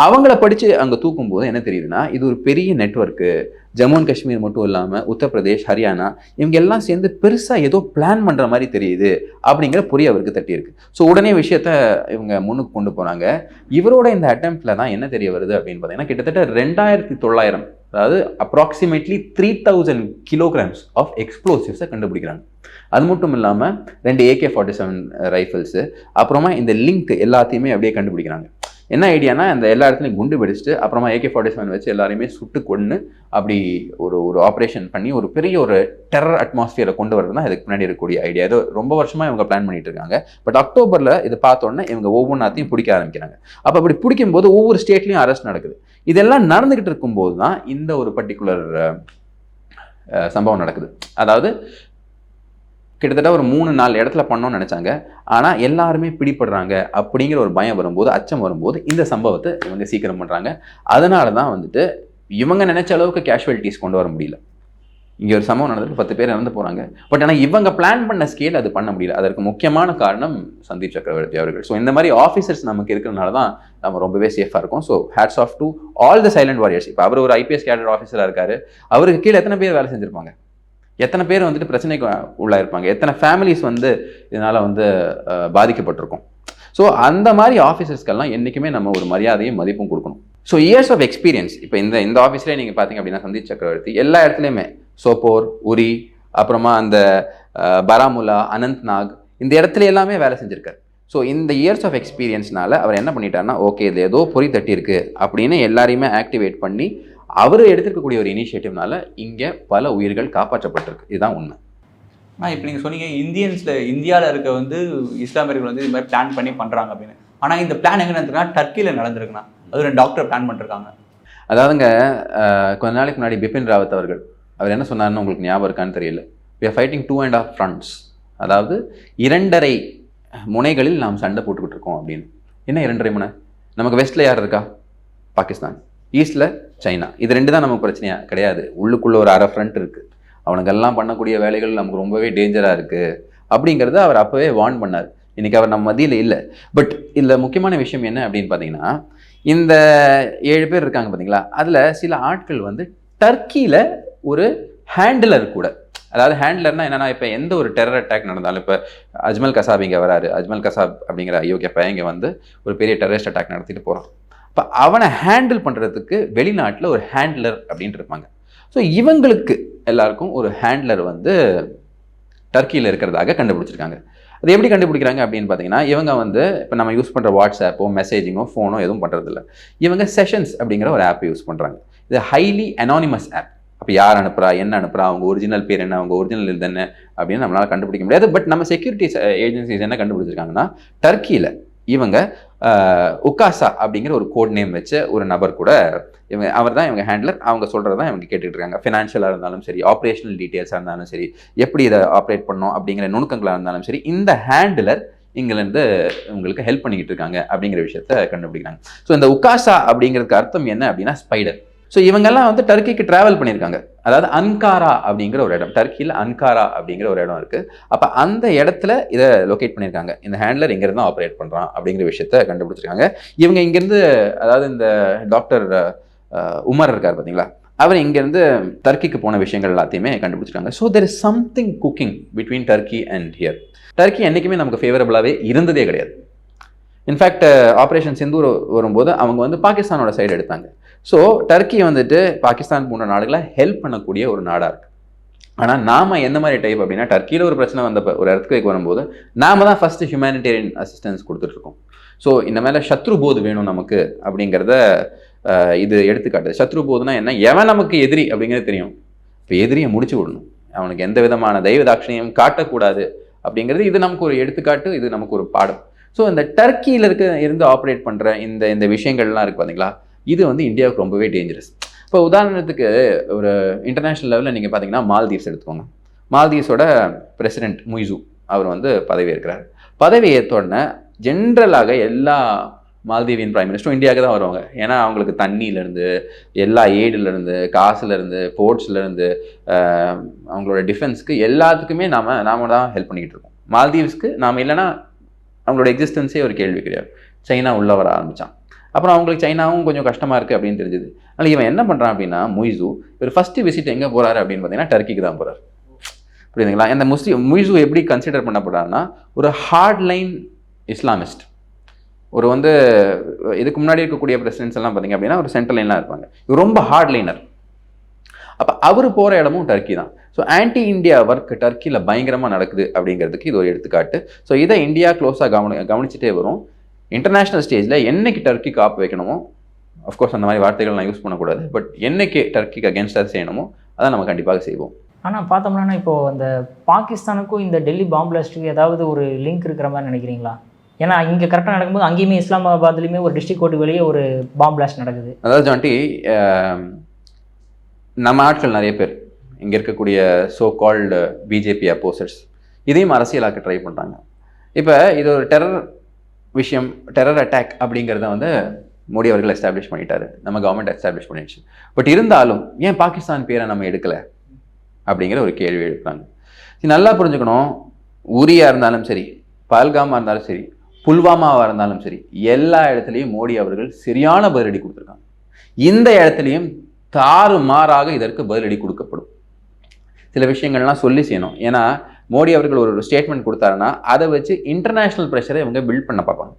அவங்கள படித்து அங்கே தூக்கும்போது என்ன தெரியுதுன்னா இது ஒரு பெரிய நெட்வொர்க்கு ஜம்மு அண்ட் காஷ்மீர் மட்டும் இல்லாமல் உத்தரப்பிரதேஷ் ஹரியானா இவங்க எல்லாம் சேர்ந்து பெருசாக ஏதோ பிளான் பண்ணுற மாதிரி தெரியுது அப்படிங்கிற புரிய அவருக்கு தட்டியிருக்கு. ஸோ உடனே விஷயத்த இவங்க முன்னுக்கு கொண்டு போனாங்க இவரோட இந்த அட்டம்ப்டில் தான் என்ன தெரிய வருது அப்படின்னு பார்த்தீங்கன்னா கிட்டத்தட்ட ரெண்டாயிரத்தி தொள்ளாயிரம் அதாவது approximately three thousand kilograms of எக்ஸ்ப்ளோசிவ்ஸை கண்டுபிடிக்கிறாங்க. அது மட்டும் இல்லாமல் ரெண்டு ஏகே ஃபார்ட்டி செவன் ரைஃபிள்ஸு அப்புறமா இந்த லிங்க் எல்லாத்தையுமே அப்படியே கண்டுபிடிக்கிறாங்க. என்ன ஐடியானா அந்த எல்லா இடத்துலையும் குண்டு வெடிச்சிட்டு அப்புறமா ஏகே ஃபார்ட்டி செவன் வச்சு எல்லாரையுமே சுட்டு கொண்டு அப்படி ஒரு ஒரு ஆப்ரேஷன் பண்ணி ஒரு பெரிய ஒரு டெரர் அட்மாஸ்பியரை கொண்டு வரது தான் இதுக்கு பின்னாடி இருக்கக்கூடிய ஐடியா இது ரொம்ப வருஷமாக இவங்க பிளான் பண்ணிட்டு இருக்காங்க. பட் அக்டோபரில் இது பார்த்தோன்னே இவங்க ஒவ்வொன்றாத்தையும் பிடிக்க ஆரம்பிக்கிறாங்க. அப்போ அப்படி பிடிக்கும்போது ஒவ்வொரு ஸ்டேட்லையும் அரெஸ்ட் நடக்குது. இதெல்லாம் நடந்துக்கிட்டு இருக்கும்போது தான் இந்த ஒரு பர்டிகுலர் சம்பவம் நடக்குது. அதாவது கிட்டத்தட்ட ஒரு மூணு நாலு இடத்துல பண்ணோம்னு நினச்சாங்க. ஆனால் எல்லாருமே பிடிபடுறாங்க அப்படிங்கிற ஒரு பயம் வரும்போது அச்சம் வரும்போது இந்த சம்பவத்தை இவங்க சீக்கிரம் பண்ணுறாங்க அதனால தான் வந்துட்டு இவங்க நினைச்ச அளவுக்கு கேஷுவலிட்டிஸ் கொண்டு வர முடியல. இங்கே ஒரு சம்பவம் நடந்திருக்கு பத்து பேர் இறந்து போகிறாங்க பட் ஆனால் இவங்க பிளான் பண்ண ஸ்கேல் அது பண்ண முடியல. அதற்கு முக்கியமான காரணம் சந்தீப் சக்கரவர்த்தி அவர்கள். ஸோ இந்த மாதிரி ஆஃபீஸர்ஸ் நமக்கு இருக்கிறனால தான் நம்ம ரொம்பவே சேஃபாக இருக்கும். So hats off to all the silent warriors இப்போ அவர் ஒரு ஐபிஎஸ் கேடர் ஆஃபீஸராக இருக்காரு. அவருக்கு கீழே எத்தனை பேர் வேலை செஞ்சுருப்பாங்க? எத்தனை பேர் வந்துட்டு பிரச்சனைக்கு உள்ளாயிருப்பாங்க? எத்தனை ஃபேமிலிஸ் வந்து இதனால் வந்து பாதிக்கப்பட்டிருக்கும்? ஸோ அந்த மாதிரி ஆஃபீஸர்ஸ்க்கெல்லாம் என்றைக்குமே நம்ம ஒரு மரியாதையும் மதிப்பும் கொடுக்கணும். ஸோ இயர்ஸ் ஆஃப் எக்ஸ்பீரியன்ஸ் இப்போ இந்த இந்த ஆஃபீஸ்லேயே நீங்கள் பார்த்தீங்க அப்படின்னா சந்தீப் சக்கரவர்த்தி எல்லா இடத்துலையுமே. சோப்போர் உரி அப்புறமா அந்த பராமுலா பராமுல்லா அனந்த்நாக் இந்த இடத்துல எல்லாமே வேலை செஞ்சுருக்காரு. ஸோ இந்த இயர்ஸ் ஆஃப் எக்ஸ்பீரியன்ஸ்னால அவர் என்ன பண்ணிட்டாருன்னா ஓகே இது ஏதோ பொறி தட்டி அப்படின்னு எல்லாரையுமே ஆக்டிவேட் பண்ணி அவர் எடுத்திருக்கக்கூடிய ஒரு இனிஷியேட்டிவ்னால இங்கே பல உயிர்கள் காப்பாற்றப்பட்டிருக்கு. இதுதான் உண்மை. ஆனால் இப்போ நீங்கள் சொன்னீங்க இந்தியன்ஸில் இந்தியாவில் இருக்க வந்து இஸ்லாமியர்கள் வந்து இது மாதிரி பிளான் பண்ணி பண்ணுறாங்க அப்படின்னு. ஆனால் இந்த பிளான் எங்கே நடந்திருக்குன்னா டர்க்கியில் நடந்திருக்குண்ணா. அது ரெண்டு டாக்டர் பிளான் பண்ணிருக்காங்க. அதாவதுங்க கொஞ்ச நாளைக்கு முன்னாடி பிபின் ராவத் அவர்கள் அவர் என்ன சொன்னார்னு உங்களுக்கு ஞாபகம் இருக்கான்னு தெரியல. Are fighting two and half fronts அதாவது இரண்டரை முனைகளில் நாம் சண்டை போட்டுக்கிட்டு இருக்கோம் அப்படின்னு. என்ன இரண்டரை முனை? நமக்கு வெஸ்ட்டில் யார் இருக்கா? பாகிஸ்தான். ஈஸ்டில் சைனா. இது ரெண்டு தான் நமக்கு பிரச்சனையா? கிடையாது. உள்ளுக்குள்ளே ஒரு அரை ஃப்ரண்ட் இருக்குது அவனுக்கெல்லாம் பண்ணக்கூடிய வேலைகள் நமக்கு ரொம்பவே டேஞ்சராக இருக்குது அப்படிங்கிறத அவர் அப்போவே வார்ன் பண்ணார். இன்றைக்கி அவர் நம்ம மதியில் இல்லை. பட் இதில் முக்கியமான விஷயம் என்ன அப்படின்னு பார்த்தீங்கன்னா இந்த ஏழு பேர் இருக்காங்க பார்த்தீங்களா அதில் சில ஆட்கள் வந்து டர்க்கியில் ஒரு ஹேண்டிலர் கூட. அதாவது ஹேண்ட்லர்னா என்னன்னா இப்போ எந்த ஒரு டெரர் அட்டாக் நடந்தாலும் இப்போ அஜ்மல் கசாப் இங்கே வராரு. அஜ்மல் கசாப் அப்படிங்கிற அயோக்கிய பையன் இங்கே வந்து ஒரு பெரிய டெரரிஸ்ட் அட்டாக் நடத்திட்டு போகிறான் இப்போ அவனை ஹேண்டில் பண்ணுறதுக்கு வெளிநாட்டில் ஒரு ஹேண்ட்லர் அப்படின்ட்டு இருப்பாங்க. ஸோ இவங்களுக்கு எல்லாருக்கும் ஒரு ஹேண்ட்லர் வந்து டர்க்கியில் இருக்கிறதாக கண்டுபிடிச்சிருக்காங்க. அது எப்படி கண்டுபிடிக்கிறாங்க அப்படின்னு பார்த்தீங்கன்னா இவங்க வந்து இப்போ நம்ம யூஸ் பண்ணுற வாட்ஸ்அப்போ மெசேஜிங்கோ ஃபோனோ எதுவும் பண்ணுறதில்ல இவங்க செஷன்ஸ் அப்படிங்கிற ஒரு ஆப்பை யூஸ் பண்ணுறாங்க இது ஹைலி அனானிமஸ் ஆப் அப்போ யார் அனுப்புகிறா என்ன அனுப்புறா அவங்க ஒரிஜினல் பேர் என்ன அவங்க ஒரிஜினல் இது என்ன அப்படின்னு நம்மளால் கண்டுபிடிக்க முடியாது. பட் நம்ம செக்யூரிட்டி ஏஜென்சிஸ் என்ன கண்டுபிடிச்சிருக்காங்கன்னா டர்க்கியில் இவங்க உக்காசா அப்படிங்கிற ஒரு கோட் நேம் வச்ச ஒரு நபர் கூட இவங்க அவர் தான் இவங்க ஹேண்ட்லர் அவங்க சொல்கிறது தான் இவங்க கேட்டுட்டு இருக்காங்க. ஃபினான்ஷியலாக இருந்தாலும் சரி ஆப்ரேஷனல் டீட்டெயில்ஸாக இருந்தாலும் சரி எப்படி இதை ஆப்ரேட் பண்ணோம் அப்படிங்கிற நுணுக்கங்களாக இருந்தாலும் சரி இந்த ஹேண்டிலர் இங்கிலேருந்து உங்களுக்கு ஹெல்ப் பண்ணிக்கிட்டு இருக்காங்க அப்படிங்கிற விஷயத்த கண்டுபிடிக்கிறாங்க. ஸோ இந்த உக்காசா அப்படிங்கிறதுக்கு அர்த்தம் என்ன அப்படின்னா ஸ்பைடர் ஸோ இவங்கெல்லாம் வந்து டர்க்கிக்கு ட்ராவல் பண்ணியிருக்காங்க. அதாவது அன்காரா அப்படிங்கிற ஒரு இடம். டர்க்கியில் அன்காரா அப்படிங்கிற ஒரு இடம் இருக்குது அப்போ அந்த இடத்துல இதை லொகேட் பண்ணியிருக்காங்க. இந்த ஹேண்ட்லர் இங்கேருந்து ஆப்ரேட் பண்ணுறான் அப்படிங்கிற விஷயத்த கண்டுபிடிச்சிருக்காங்க. இவங்க இங்கேருந்து அதாவது இந்த டாக்டர் உமர் இருக்கார் பார்த்தீங்களா? அவர் இங்கேருந்து டர்க்கிக்கு போன விஷயங்கள் எல்லாத்தையுமே கண்டுபிடிச்சிருக்காங்க. So there is something cooking between Turkey and here Turkey என்றைக்குமே நமக்கு ஃபேவரபுளாகவே இருந்ததே கிடையாது. இன்ஃபேக்ட் ஆப்ரேஷன் சிந்தூர் வரும்போது அவங்க வந்து பாகிஸ்தானோட சைடு எடுத்தாங்க. ஸோ டர்க்கி வந்துட்டு பாகிஸ்தான் போன்ற நாடுகளை ஹெல்ப் பண்ணக்கூடிய ஒரு நாடாக இருக்குது ஆனால் நாம் எந்த மாதிரி டைப் அப்படின்னா டர்க்கியில் ஒரு பிரச்சனை வந்தப்போ ஒரு இடத்துக்கு வரும்போது நாம தான் ஃபஸ்ட்டு ஹியூமனிடேரியன் அசிஸ்டன்ஸ் கொடுத்துட்ருக்கோம் ஸோ இந்த மேலே சத்ரு போது வேணும் நமக்கு அப்படிங்கிறத இது எடுத்துக்காட்டுது. சத்ரு போதுனா என்ன? எவன் நமக்கு எதிரி அப்படிங்கிறது தெரியும். இப்போ எதிரியை முடிச்சு விடணும். அவனுக்கு எந்த விதமான தெய்வ தாட்சணியம் காட்டக்கூடாது அப்படிங்கிறது இது நமக்கு ஒரு எடுத்துக்காட்டு இது நமக்கு ஒரு பாடம். ஸோ இந்த டர்க்கியில் இருக்க இருந்து ஆப்ரேட் பண்ணுற இந்த இந்த விஷயங்கள்லாம் இருக்குது பார்த்தீங்களா இது வந்து இந்தியாவுக்கு ரொம்பவே டேஞ்சரஸ் இப்போ உதாரணத்துக்கு ஒரு இன்டர்நேஷ்னல் லெவலில் நீங்கள் பார்த்தீங்கன்னா மால்தீவ்ஸ் எடுத்துக்கோங்க. மால்தீவ்ஸோட பிரசிடென்ட் முய்சு அவர் வந்து பதவி ஏற்கிறார். பதவி ஏற்றோடனே ஜென்ரலாக எல்லா மால்தீவியன் பிரைம் மினிஸ்டரும் இந்தியாவுக்கு தான் வருவாங்க. ஏன்னா அவங்களுக்கு தண்ணியிலேருந்து எல்லா ஏடுலேருந்து காசுலேருந்து போர்ட்ஸ்லேருந்து அவங்களோட டிஃபென்ஸ்க்கு எல்லாத்துக்குமே நாம் நாம தான் ஹெல்ப் பண்ணிக்கிட்டு இருக்கோம். மால்தீவ்ஸ்க்கு நாம் இல்லைன்னா அவங்களோட எக்ஸிஸ்டன்ஸே ஒரு கேள்வி கிடையாது. சைனா உள்ள வர ஆரம்பித்தான் அப்புறம் அவங்களுக்கு சைனாவும் கொஞ்சம் கஷ்டமாக இருக்குது அப்படின்னு தெரிஞ்சுது. அதனால் இவன் என்ன பண்ணுறான் அப்படின்னா முய்சு இவர் ஃபஸ்ட்டு விசிட் எங்கே போகிறாரு அப்படின்னு பார்த்தீங்கன்னா டர்க்கிக்கு தான் போகிறார் புரியுதுங்களா? இந்த முஸ்லீம் முய்சு எப்படி கன்சிடர் பண்ணப்படுறாருன்னா ஒரு ஹார்ட் லைன் இஸ்லாமிஸ்ட் ஒரு வந்து இதுக்கு முன்னாடி இருக்கக்கூடிய பிரசிடென்ட்ஸ் எல்லாம் பார்த்தீங்க அப்படின்னா ஒரு சென்ட்ரல் லைனாக இருப்பாங்க. இவர் ரொம்ப ஹார்ட் லைனர் அப்போ அவர் போகிற இடமும் டர்க்கி தான். ஸோ ஆன்டி இந்தியா ஒர்க் டர்க்கியில் பயங்கரமாக நடக்குது அப்படிங்கிறதுக்கு இது ஒரு எடுத்துக்காட்டு. ஸோ இதை இந்தியா க்ளோஸாக கவனி கவனிச்சுட்டே வரும். இன்டர்நேஷ்னல் ஸ்டேஜில் என்னைக்கு டர்க்கி காப்பு வைக்கணுமோ அஃப்கோர்ஸ் அந்த மாதிரி வார்த்தைகள் நான் யூஸ் பண்ணக்கூடாது பட் என்னைக்கு டர்க்கிக்கு அகேன்ஸ்டாக செய்யணுமோ அதை நம்ம கண்டிப்பாக செய்வோம். ஆனால் பார்த்தோம்னா இப்போ அந்த பாகிஸ்தானுக்கும் இந்த டெல்லி பாம்பு பிளாஸ்ட்டுக்கு ஏதாவது ஒரு லிங்க் இருக்கிற மாதிரி நினைக்கிறீங்களா? ஏன்னா இங்கே கரெக்டாக நடக்கும்போது அங்கேயுமே இஸ்லாமாபாத்லேயுமே ஒரு டிஸ்ட்ரிக்ட் கோர்ட்டு வெளியே ஒரு பாம்பு பிளாஸ்ட் நடக்குது. அதாவது ஜாண்டி நம்ம ஆட்கள் நிறைய பேர் இங்கே இருக்கக்கூடிய சோ கால்டு பிஜேபி அப்போசர்ஸ் இதையும் அரசியலாக்க ட்ரை பண்ணுறாங்க இப்போ இது ஒரு டெரர் விஷயம் டெரர் அட்டாக் அப்படிங்கிறத வந்து மோடி அவர்கள் எஸ்டாப்ளிஷ் பண்ணிட்டாரு. நம்ம கவர்மெண்ட் எஸ்டாப்ளிஷ் பண்ணிடுச்சு. பட் இருந்தாலும் ஏன் பாகிஸ்தான் பேரை நம்ம எடுக்கலை? அப்படிங்கிற ஒரு கேள்வி எழுப்புறாங்க. நல்லா புரிஞ்சுக்கணும். உரியா இருந்தாலும் சரி பல்காமா இருந்தாலும் சரி புல்வாமாவாக இருந்தாலும் சரி எல்லா இடத்துலையும் மோடி அவர்கள் சரியான பதிலடி கொடுத்துருக்காங்க. இந்த இடத்துலையும் தாறுமாறாக இதற்கு பதிலடி கொடுக்கப்படும். சில விஷயங்கள்லாம் சொல்லி செய்யணும். ஏன்னா மோடி அவர்கள் ஒரு ஸ்டேட்மெண்ட் கொடுத்தாருன்னா அதை வச்சு இன்டர்நேஷ்னல் ப்ரெஷரை இவங்க பில்ட் பண்ண பார்ப்பாங்க.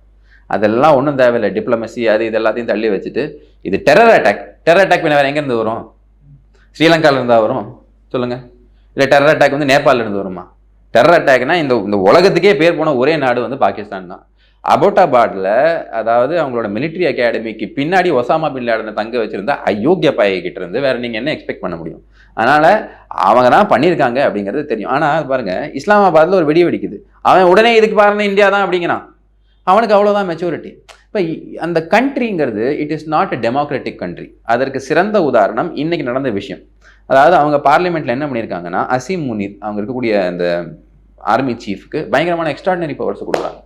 அதெல்லாம் ஒன்றும் தேவையில்லை. டிப்ளமசி அது இது எல்லாத்தையும் தள்ளி வச்சுட்டு இது டெரர் அட்டாக் டெரர் அட்டாக் வேறு எங்கேருந்து வரும்? ஸ்ரீலங்கால இருந்தா வரும்? சொல்லுங்கள் இல்லை டெரர் அட்டாக் வந்து நேபாளிலேருந்து வருமா? டெரர் அட்டாக்னா இந்த இந்த உலகத்துக்கே பேர் போன ஒரே நாடு வந்து பாகிஸ்தான் தான். அபோட்டாபாத்ல அதாவது அவங்களோட மிலிட்ரி அகாடமிக்கு பின்னாடி ஒசாமா பின் லேடனை தங்க வச்சிருந்த அயோக்கிய பாயை கிட்ட இருந்து வேற நீங்க என்ன எக்ஸ்பெக்ட் பண்ண முடியும்? அதனால அவங்க தான் பண்ணியிருக்காங்க அப்படிங்கிறது தெரியும். ஆனால் பாருங்க இஸ்லாமாபாத்ல ஒரு வெடி வெடிக்குது. அவன் உடனே இதுக்கு பாருங்க இந்தியா தான் அப்படிங்கிறான். அவனுக்கு அவ்வளோதான் மெச்சூரிட்டி இப்போ அந்த கண்ட்ரிங்கிறது it is not a democratic country அதற்கு சிறந்த உதாரணம் இன்னைக்கு நடந்த விஷயம். அதாவது அவங்க பார்லிமெண்ட்ல என்ன பண்ணியிருக்காங்கன்னா அசீம் முனீர் அவங்க இருக்கக்கூடிய அந்த ஆர்மி சீஃப்க்கு பயங்கரமான எக்ஸ்ட்ராடினரி பவர்ஸ் கொடுக்குறாங்க.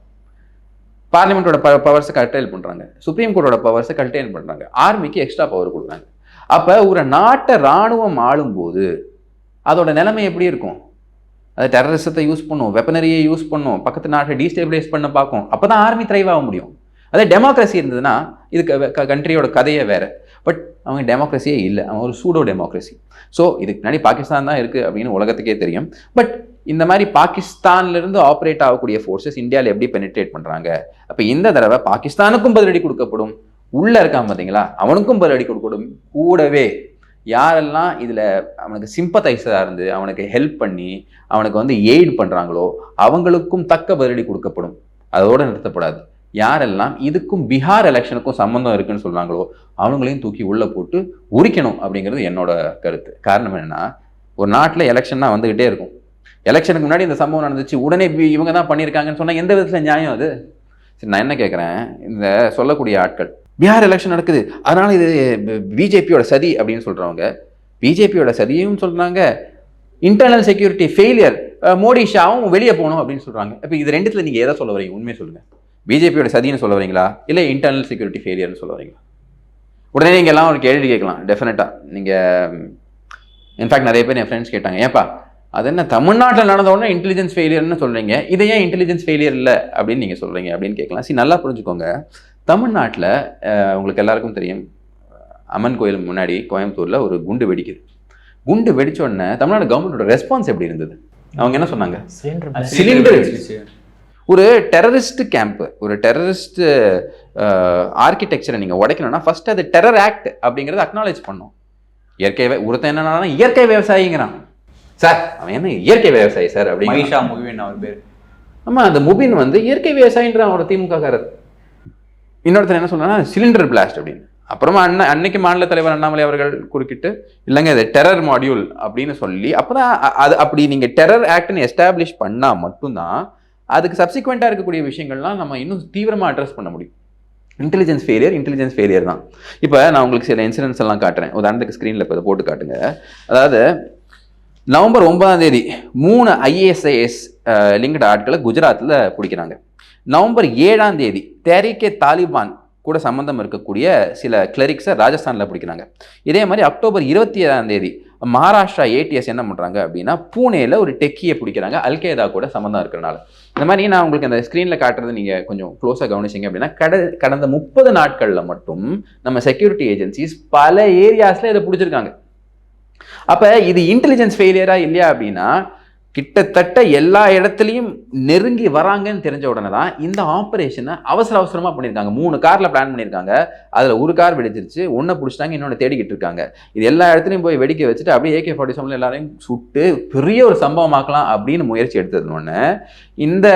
பார்லிமெண்ட்டோட பவர்ஸை கல்டைல் பண்ணுறாங்க சுப்ரீம் கோர்ட்டோட பவர்ஸை கல்டைல் பண்ணுறாங்க ஆர்மிக்கு எக்ஸ்ட்ரா பவர் கொடுக்குறாங்க. அப்போ ஒரு நாட்டை இராணுவம் ஆளும்போது அதோட நிலைமை எப்படி இருக்கும்? அது டெரரிசத்தை யூஸ் பண்ணும் வெப்பனரியை யூஸ் பண்ணும் பக்கத்து நாட்டை டீஸ்டேபிளைஸ் பண்ண பார்க்கும். அப்போ தான் ஆர்மி த்ரைவ் ஆக முடியும். அதே டெமோக்ரஸி இருந்ததுன்னா இது கண்ட்ரியோட கதையே வேற. பட் அவங்க டெமோக்ரஸியே இல்லை. அவங்க ஒரு சூடோ டெமோக்ரஸி ஸோ இதுக்கு முன்னாடி பாகிஸ்தான் தான் இருக்குது அப்படின்னு உலகத்துக்கே தெரியும். பட் இந்த மாதிரி பாகிஸ்தான்லேருந்து ஆப்ரேட் ஆகக்கூடிய ஃபோர்ஸஸ் இந்தியாவில் எப்படி பெனிட்ரேட் பண்ணுறாங்க அப்போ இந்த தடவை பாகிஸ்தானுக்கும் பதிலடி கொடுக்கப்படும். உள்ளே இருக்கான் பார்த்தீங்களா அவனுக்கும் பதிலடி கொடுக்கப்படும். கூடவே யாரெல்லாம் இதில் அவனுக்கு சிம்பத்தைஸாக இருந்து அவனுக்கு ஹெல்ப் பண்ணி அவனுக்கு வந்து எய்ட் பண்ணுறாங்களோ அவங்களுக்கும் தக்க பதிலடி கொடுக்கப்படும். அதோடு நிறுத்தப்படாது. யாரெல்லாம் இதுக்கும் பீகார் எலெக்ஷனுக்கும் சம்மந்தம் இருக்குன்னு சொல்கிறாங்களோ அவங்களையும் தூக்கி உள்ளே போட்டு உரிக்கணும் அப்படிங்கிறது என்னோட கருத்து. காரணம் என்னென்னா ஒரு நாட்டில் எலெக்ஷன்னா வந்துக்கிட்டே இருக்கும். எலெக்ஷனுக்கு முன்னாடி இந்த சம்பவம் நடந்துச்சு. உடனே இவங்க தான் பண்ணியிருக்காங்கன்னு சொன்னால் எந்த விதத்தில் நியாயம் அது? சரி நான் என்ன கேட்குறேன் இந்த சொல்லக்கூடிய ஆட்கள் பீகார் எலெக்ஷன் நடக்குது. அதனால் இது பிஜேபியோட சதி அப்படின்னு சொல்கிறவங்க பிஜேபியோட சதியும் சொல்கிறாங்க இன்டர்னல் செக்யூரிட்டி ஃபெயிலியர் மோடி ஷாவும் வெளியே போகணும் அப்படின்னு சொல்கிறாங்க இப்போ இது ரெண்டுத்தில் நீங்கள் எதை சொல்ல வரீங்க உண்மையை சொல்லுங்கள் பிஜேபியோட சதின்னு சொல்ல வரீங்களா? இல்லை இன்டர்னல் செக்யூரிட்டி ஃபெயிலியர்னு சொல்ல வரீங்களா? உடனே நீங்க எல்லாம் ஒரு கேள்வி கேட்கலாம் டெஃபினட்டா நீங்க இன்ஃபேக்ட் நிறைய பேர் என் ஃப்ரெண்ட்ஸ் கேட்டாங்க ஏப்பா அது என்ன தமிழ்நாட்டில் நடந்த உடனே இன்டெலிஜென்ஸ் ஃபெயிலியர்னு சொல்றீங்க? இதை ஏன் இன்டெலிஜென்ஸ் ஃபெயிலியர் இல்லை? அப்படின்னு நீங்க சொல்றீங்க அப்படின்னு கேட்கலாம். சரி நல்லா புரிஞ்சுக்கோங்க. தமிழ்நாட்டில் உங்களுக்கு எல்லாருக்கும் தெரியும் அம்மன் கோயில் முன்னாடி கோயம்புத்தூர்ல ஒரு குண்டு வெடிக்குது. குண்டு வெடிச்ச உடனே தமிழ்நாடு கவர்மெண்டோட ரெஸ்பான்ஸ் எப்படி இருந்தது? அவங்க என்ன சொன்னாங்க? சிலிண்டர் ஒரு டெரரிஸ்ட் கேம்ப் ஒரு டெரரிஸ்ட் ஆர்கிடெக்சரை நீங்க உடைக்கணும்னா ஃபர்ஸ்ட் அது டெரர் ஆக்ட் அப்படிங்கறத அக்னாலேஜ் பண்ணும் இயற்கை ஒருத்தன் என்னன்னா இயற்கை விவசாயிங்கிறான். சார் அவன் என்ன இயற்கை விவசாயி சார் அப்படிங்கிற மகிஷா முகிவன் அவர் பேர். ஆமா அந்த முபின் வந்து இயற்கை விவசாயின்றான் அவரோட திமுக காரர் இன்னொருத்தர் என்ன சொல்றான்னா சிலிண்டர் பிளாஸ்ட் அப்படின்னு. அப்புறமா அண்ணன் அன்னைக்கு மாநில தலைவர் அண்ணாமலை அவர்கள் குறுக்கிட்டு இல்லைங்க இது டெரர் மாடியூல் அப்படின்னு சொல்லி அப்பதான் அ- அது அப்படி நீங்க டெரர் ஆக்ட்னு எஸ்டாப்ளிஷ் பண்ணா மட்டும்தான் அதுக்கு சப்சிக்வெண்ட்டாக இருக்கக்கூடிய விஷயங்கள்லாம் நம்ம இன்னும் தீவிரமாக அட்ரஸ் பண்ண முடியும். இன்டெலிஜென்ஸ் ஃபெயிலியர் இன்டெலிஜென்ஸ் ஃபெயிலியர் தான். இப்போ நான் உங்களுக்கு சில இன்சிடென்ட்ஸ் எல்லாம் காட்டுறேன். உதாரணத்துக்கு ஸ்க்ரீனில் இப்போ போட்டு காட்டுங்க. அதாவது நவம்பர் ஒன்பதாம் தேதி மூணு ஐஏஎஸ்ஐஎஸ் லிங்கட் ஆட்களை குஜராத்தில் பிடிக்கிறாங்க. நவம்பர் ஏழாம் தேதி தேரிக்கே தாலிபான் கூட சம்மந்தம் இருக்கக்கூடிய சில கிளரிக்ஸை ராஜஸ்தானில் பிடிக்கிறாங்க. இதே மாதிரி அக்டோபர் இருபத்தி ஏழாம் தேதி மகாராஷ்டிரா ஏடிஎஸ் என்ன பண்ணுறாங்க அப்படின்னா பூனேல ஒரு டெக்கியை பிடிக்கிறாங்க. அல்கேதா கூட சம்மந்தம் இருக்கிறனால. இந்த மாதிரி நான் உங்களுக்கு அந்த ஸ்க்ரீனில் காட்டுறது நீங்கள் கொஞ்சம் க்ளோஸாக கவனிச்சிங்க அப்படின்னா கட கடந்த முப்பது நாட்களில் மட்டும் நம்ம செக்யூரிட்டி ஏஜென்சிஸ் பல ஏரியாஸில் இதை பிடிச்சிருக்காங்க. அப்போ இது இன்டெலிஜென்ஸ் ஃபெயிலியரா இல்லையா அப்படின்னா கிட்டத்தட்ட எல்லா இடத்துலையும் நெருங்கி வராங்கன்னு தெரிஞ்ச உடனே தான் இந்த ஆப்ரேஷனை அவசர அவசரமாக பண்ணியிருக்காங்க. மூணு காரில் பிளான் பண்ணியிருக்காங்க. அதில் ஒரு கார் வெடிச்சிருச்சு. ஒன்றை பிடிச்சிட்டாங்க இன்னொன்று தேடிக்கிட்டு இருக்காங்க. இது எல்லா இடத்துலையும் போய் வெடிக்க வச்சுட்டு அப்படியே ஏகே ஃபார்ட்டி செவனில் எல்லாரையும் சுட்டு பெரிய ஒரு சம்பவமாக்கலாம் அப்படின்னு முயற்சி எடுத்ததுன்னு இந்த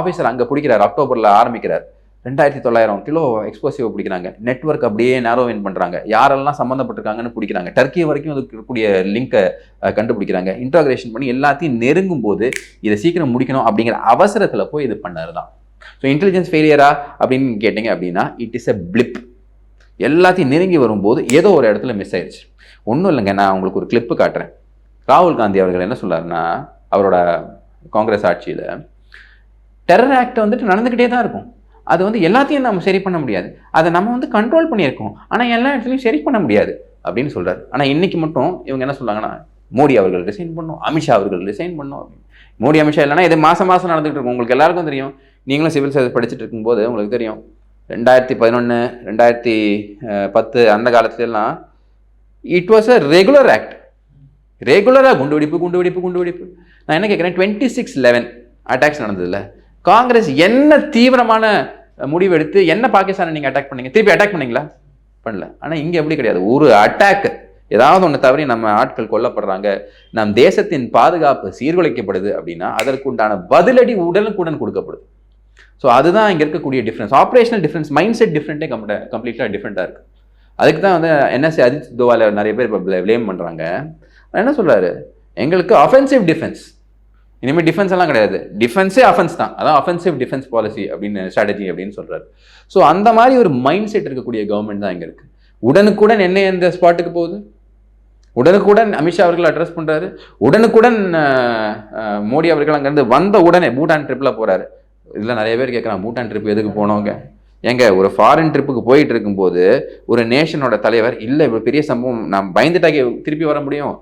ஆஃபீஸர் அங்கே பிடிக்கிறார் அக்டோபரில் ஆரம்பிக்கிறார். ரெண்டாயிரத்தி தொள்ளாயிரம் கிலோ எக்ஸ்போசிவ் பிடிக்கிறாங்க. நெட்ஒர்க் அப்படியே நேரோவின் பண்ணுறாங்க யாரெல்லாம் சம்மந்தப்பட்டிருக்காங்கன்னு பிடிக்கிறாங்க. டர்க்கி வரைக்கும் அது இருக்கக்கூடிய லிங்கை கண்டுபிடிக்கிறாங்க. இன்டகிரேஷன் பண்ணி எல்லாத்தையும் நெருங்கும் போது இதை சீக்கிரம் முடிக்கணும் அப்படிங்கிற அவசரத்தில் போய் இது பண்ணாரு தான் ஸோ இன்டெலிஜென்ஸ் ஃபெயிலியரா அப்படின்னு கேட்டிங்க அப்படின்னா இட் இஸ் எ பிளிப் எல்லாத்தையும் நெருங்கி வரும்போது ஏதோ ஒரு இடத்துல மிஸ் ஆயிடுச்சு ஒன்றும் இல்லைங்க நான் உங்களுக்கு ஒரு கிளிப்பு காட்டுறேன். ராகுல் காந்தி அவர்கள் என்ன சொல்றாருன்னா அவரோட காங்கிரஸ் ஆட்சியில் டெரர் ஆக்ட் வந்துட்டு நடந்துக்கிட்டே தான் இருக்கும். அது வந்து எல்லாத்தையும் நம்ம சரி பண்ண முடியாது. அதை நம்ம வந்து கண்ட்ரோல் பண்ணியிருக்கோம். ஆனால் எல்லா இடத்துலையும் சரி பண்ண முடியாது அப்படின்னு சொல்கிறார் ஆனால் இன்னைக்கு மட்டும் இவங்க என்ன சொல்றாங்கன்னா மோடி அவர்கள் ரிசைன் பண்ணும் அமித்ஷா அவர்கள் ரிசைன் பண்ணும் அப்படின்னு. மோடி அமித்ஷா இல்லைன்னா இது மாதம் மாதம் நடந்துகிட்டு இருக்கும். உங்களுக்கு எல்லாருக்கும் தெரியும். நீங்களும் சிவில் சர்வீஸ் படிச்சுட்டு இருக்கும்போது உங்களுக்கு தெரியும். ரெண்டாயிரத்தி பதினொன்று ரெண்டாயிரத்தி பத்து அந்த காலத்துலலாம் it was a regular act ரெகுலராக குண்டு வெடிப்பு குண்டு வெடிப்பு குண்டு வெடிப்பு. நான் என்ன கேட்குறேன்? டுவெண்ட்டி சிக்ஸ் லெவன் அட்டாக்ஸ் நடந்ததுல காங்கிரஸ் என்ன தீவிரமான முடிவெடுத்து என்ன பாகிஸ்தானை நீங்கள் அட்டாக் பண்ணீங்க? திருப்பி அட்டாக் பண்ணீங்களா? பண்ணல. ஆனால் இங்கே எப்படி கிடையாது? ஒரு அட்டாக் ஏதாவது ஒன்று தவறி நம்ம ஆட்கள் கொல்லப்படுறாங்க. நம் தேசத்தின் பாதுகாப்பு சீர்குலைக்கப்படுது அப்படின்னா அதற்குண்டான பதிலடி உடனுக்குடன் கொடுக்கப்படுது. ஸோ அதுதான் இங்கே இருக்கக்கூடிய difference operational difference mind set டிஃப்ரெண்ட்டே கம்ப்ளீட்டாக கம்ப்ளீட்டாக டிஃப்ரெண்ட்டாக இருக்குது அதுக்கு தான் வந்து என்எஸ்சி அஜித் தோவால நிறைய பேர் இப்போ ப்ளேம் பண்ணுறாங்க என்ன சொல்கிறாரு எங்களுக்கு அஃபென்சிவ் டிஃபென்ஸ் இனிமேல் டிஃபென்ஸ் எல்லாம் கிடையாது. டிஃபென்ஸே அஃபென்ஸ் தான். அதான் அஃபென்சிவ் டிஃபென்ஸ் பாலிசி அப்படின்னு ஸ்ட்ராட்டஜி அப்படின்னு சொல்றாரு. ஸோ அந்த மாதிரி ஒரு மைண்ட் செட் இருக்கக்கூடிய கவர்மெண்ட் தான் இங்கே இருக்கு. உடனுக்குடன் என்ன எந்த ஸ்பாட்டுக்கு போகுது? உடனுக்குடன் அமித்ஷா அவர்கள் அட்ரஸ் பண்றாரு. உடனுக்குடன் மோடி அவர்கள் அங்கேருந்து வந்த உடனே பூட்டான் ட்ரிப்பில் போறாரு. இதில் நிறைய பேர் கேட்குறாங்க பூட்டான் ட்ரிப் எதுக்கு போனவங்க ஏங்க ஒரு ஃபாரின் ட்ரிப்புக்கு போயிட்டு இருக்கும்போது ஒரு நேஷனோட தலைவர் இல்லை இவ்வளோ பெரிய சம்பவம் நான் பயந்துட்டாக்கே திருப்பி வர முடியும்?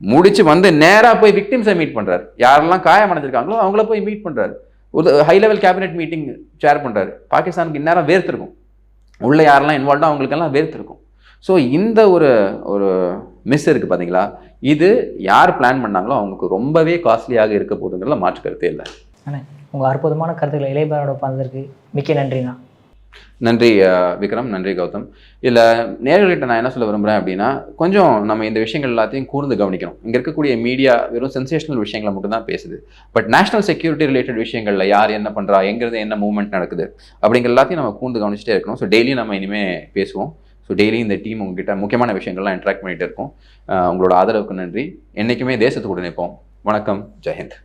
முடிச்சு வந்து நேராக போய் விக்டிம்ஸை மீட் பண்ணுறாரு யாரெல்லாம் காயமடைஞ்சிருக்காங்களோ அவங்கள போய் மீட் பண்ணுறாரு ஒரு high level cabinet meeting chair பண்ணுறாரு பாகிஸ்தானுக்கு இந்நேரம் வேர்த்திருக்கும். உள்ள யாரெல்லாம் இன்வால்வ்டோ அவங்களுக்கெல்லாம் வேர்த்திருக்கும். ஸோ இந்த ஒரு ஒரு மிஸ் இருக்குது பார்த்தீங்களா இது யார் பிளான் பண்ணாங்களோ அவங்களுக்கு ரொம்பவே காஸ்ட்லியாக இருக்க போகுதுங்கிறதுல மாற்று கருத்தே இல்லை. அண்ணே உங்கள் அற்புதமான கருத்துக்களை இளையபாரோட பார்த்ததற்கு மிக்க நன்றிண்ணா. நன்றி விக்ரம். நன்றி கௌதம். இல்லை நேர்கள்கிட்ட நான் என்ன சொல்ல விரும்புகிறேன் அப்படின்னா கொஞ்சம் நம்ம இந்த விஷயங்கள் எல்லாத்தையும் கூர்ந்து கவனிக்கணும். இங்கே இருக்கக்கூடிய மீடியா வெறும் சென்சேஷனல் விஷயங்களை மட்டும் தான் பேசுது. பட் நேஷனல் செக்யூரிட்டி ரிலேட்டட் விஷயங்களில் யார் என்ன பண்ணுறா எங்கிறது என்ன மூவ்மெண்ட் நடக்குது அப்படிங்கிற எல்லாத்தையும் நம்ம கூர்ந்து கவனிச்சிட்டே இருக்கணும். ஸோ டெய்லி நம்ம இனிமேல் பேசுவோம். ஸோ டெய்லி இந்த டீம் உங்ககிட்ட முக்கியமான விஷயங்கள்லாம் இன்ட்ராக்ட் பண்ணிகிட்டு இருக்கோம். உங்களோட ஆதரவுக்கு நன்றி. என்றைக்குமே தேசத்துக்கு நிற்போம் வணக்கம். ஜெயந்த்